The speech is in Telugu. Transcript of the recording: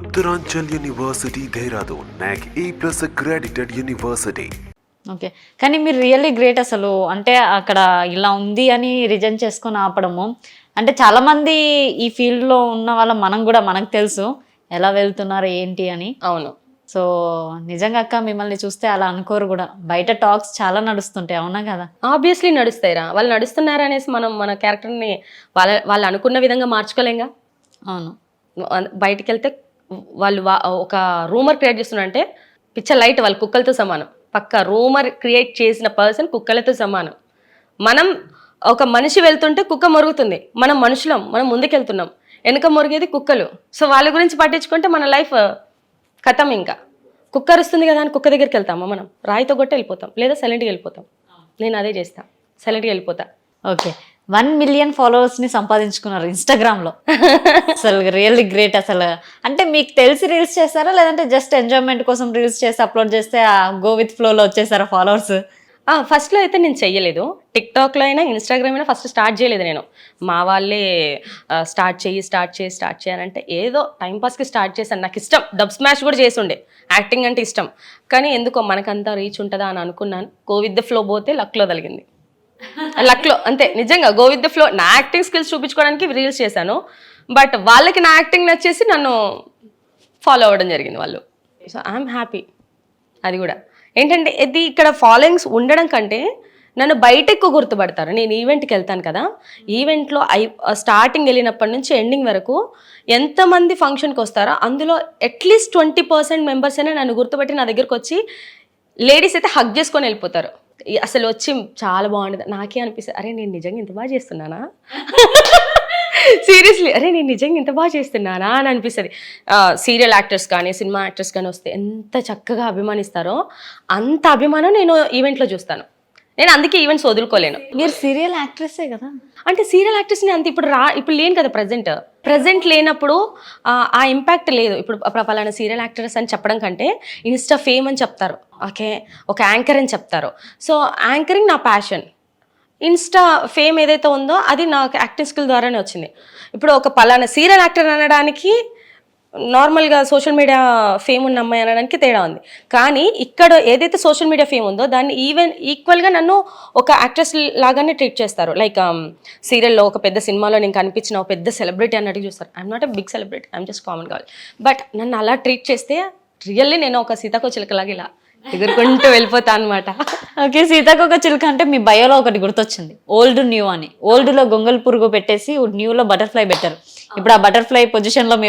Uttaranchal University, Dehradun, NAC A plus accredited university. Okay. కానీ మీరు రియల్లీ గ్రేట్ అసలు. అంటే అక్కడ ఇలా ఉంది అని రిజైన్ చేసుకొని ఆపడము. అంటే చాలా మంది ఈ field లో ఉన్న వాళ్ళ మనం కూడా మనకు తెలుసు. ఎలా వెళ్తున్నారు ఏంటి అని. అవును. సో నిజంగా అక్క మిమ్మల్ని చూస్తే అలా అనుకోరు కూడా. బయట టాక్స్ చాలా నడుస్తుంటాయి అవునా కదా? ఆబ్వియస్లీ నడుస్తాయిరా వాళ్ళు నడుస్తున్నారు అనేసి మనం మన క్యారెక్టర్ని వాళ్ళ వాళ్ళు అనుకున్న విధంగా మార్చుకోలేంగా? అవును. బయటికి వెళ్తే వాళ్ళు వా- ఒక రూమర్ క్రియేట్ చేస్తున్నారంటే పిచ్చ లైట్ వాళ్ళు కుక్కలతో సమానం. పక్క రూమర్ క్రియేట్ చేసిన పర్సన్ కుక్కలతో సమానం. మనం ఒక మనిషి వెళ్తుంటే కుక్క మరుగుతుంది. మనం మనుషులం మనం ముందుకెళ్తున్నాం. వెనుక మురిగేది కుక్కలు. సో వాళ్ళ గురించి పట్టించుకుంటే మన లైఫ్ కథం ఇంకా. కుక్క అరుస్తుంది కదా అని కుక్క దగ్గరికి వెళ్తామా మనం? రాయితో కొట్టి వెళ్ళిపోతాం. లేదా సైలెంట్గా వెళ్ళిపోతాం. నేను అదే చేస్తాను సైలెంట్గా వెళ్ళిపోతా. ఓకే. వన్ మిలియన్ ఫాలోవర్స్ని సంపాదించుకున్నారు ఇన్స్టాగ్రామ్లో అసలు రియల్లీ గ్రేట్ అసలు. అంటే మీకు తెలిసి రీల్స్ చేస్తారా? లేదంటే జస్ట్ ఎంజాయ్మెంట్ కోసం రీల్స్ చేసి అప్లోడ్ చేస్తే గో విత్ ఫ్లో లో వచ్చేసారా ఫాలోవర్స్? ఆ, ఫస్ట్లో అయితే నేను చెయ్యలేదు. టిక్టాక్లో అయినా ఇన్స్టాగ్రామ్ అయినా ఫస్ట్ స్టార్ట్ చేయలేదు నేను. మా వాళ్ళే స్టార్ట్ చేయి స్టార్ట్ చేయి స్టార్ట్ చేయాలంటే ఏదో టైంపాస్కి స్టార్ట్ చేశాను. నాకు ఇష్టం. డబ్ స్మాష్ కూడా చేస్తుండే యాక్టింగ్ అంటే ఇష్టం. కానీ ఎందుకో మనకంతా రీచ్ ఉంటుందా అని అనుకున్నాను. కోవిడ్ ద ఫ్లో పోతే లక్లో తగిలింది. లక్లో అంతే నిజంగా గో విత్ ద ఫ్లో నా యాక్టింగ్ స్కిల్స్ చూపించుకోవడానికి రీల్స్ చేశాను. బట్ వాళ్ళకి నా యాక్టింగ్ నచ్చేసి నన్ను ఫాలో అవ్వడం జరిగింది వాళ్ళు. సో ఐఎమ్ హ్యాపీ అది కూడా. ఏంటంటే ఇది ఇక్కడ ఫాలోయింగ్స్ ఉండడం కంటే నన్ను బయట ఎక్కువ గుర్తుపడతారు. నేను ఈవెంట్కి వెళ్తాను కదా. ఈవెంట్లో ఐ స్టార్టింగ్ వెళ్ళినప్పటి నుంచి ఎండింగ్ వరకు ఎంతమంది ఫంక్షన్కి వస్తారో అందులో అట్లీస్ట్ ట్వంటీ పర్సెంట్ మెంబర్స్ అయినా నన్ను గుర్తుపట్టి నా దగ్గరకు వచ్చి లేడీస్ అయితే హగ్ చేసుకొని వెళ్ళిపోతారు. అసలు వచ్చి చాలా బాగుండదు. నాకే అనిపిస్తుంది అరే నేను నిజంగా ఇంత బాగా చేస్తున్నానా? సీరియస్లీ అరే నేను నిజంగా ఇంత బాగా చేస్తున్నానా? అని అనిపిస్తుంది. సీరియల్ యాక్టర్స్ కానీ సినిమా యాక్టర్స్ కానీ వస్తే ఎంత చక్కగా అభిమానిస్తారో అంత అభిమానం నేను ఈవెంట్లో చూస్తాను. నేను అందుకే ఈవెంట్స్ వదులుకోలేను. మీరు సీరియల్ యాక్ట్రెస్సే కదా. అంటే సీరియల్ యాక్టర్స్ని అంత ఇప్పుడు రా ఇప్పుడు లేను కదా ప్రజెంట్ ప్రజెంట్ లేనప్పుడు ఆ, ఇంపాక్ట్ లేదు. ఇప్పుడు పలానా సీరియల్ యాక్టర్స్ అని చెప్పడం కంటే ఇన్స్టా ఫేమ్ అని చెప్తారు. ఓకే ఒక యాంకర్ అని చెప్తారు. సో యాంకరింగ్ నా ప్యాషన్ ఇన్స్టా ఫేమ్ ఏదైతే ఉందో అది నాకు యాక్టింగ్ స్కిల్ ద్వారానే వచ్చింది. ఇప్పుడు ఒక పలానా సీరియల్ యాక్టర్ అనడానికి నార్మల్గా సోషల్ మీడియా ఫేమ్ ఉన్న అమ్మాయి అనడానికి తేడా ఉంది. కానీ ఇక్కడ ఏదైతే సోషల్ మీడియా ఫేమ్ ఉందో దాన్ని ఈవెన్ ఈక్వల్గా నన్ను ఒక యాక్ట్రెస్ లాగానే ట్రీట్ చేస్తారు. లైక్ సీరియల్లో um, ఒక పెద్ద సినిమాలో నేను కనిపించిన ఒక పెద్ద సెలబ్రిటీ అన్నట్టు చూస్తారు. I'm not a big celebrity I'm just common కావాలి బట్ నన్ను అలా ట్రీట్ చేస్తే రియల్లీ నేను ఒక సీతాకో చిలకలాగా ఇలా ఎగురుకుంటూ వెళ్ళిపోతా అనమాట ఓకే సీతాకొక చిలుక అంటే మీ బయోలో ఒకటి గుర్తొచ్చింది. ఓల్డ్ న్యూ అని. ఓల్డ్లో గొంగల్ పురుగు పెట్టేసి న్యూ లో బటర్ఫ్లై పెట్టారు. ఇప్పుడు ఆ బటర్ఫ్లై పొజిషన్లో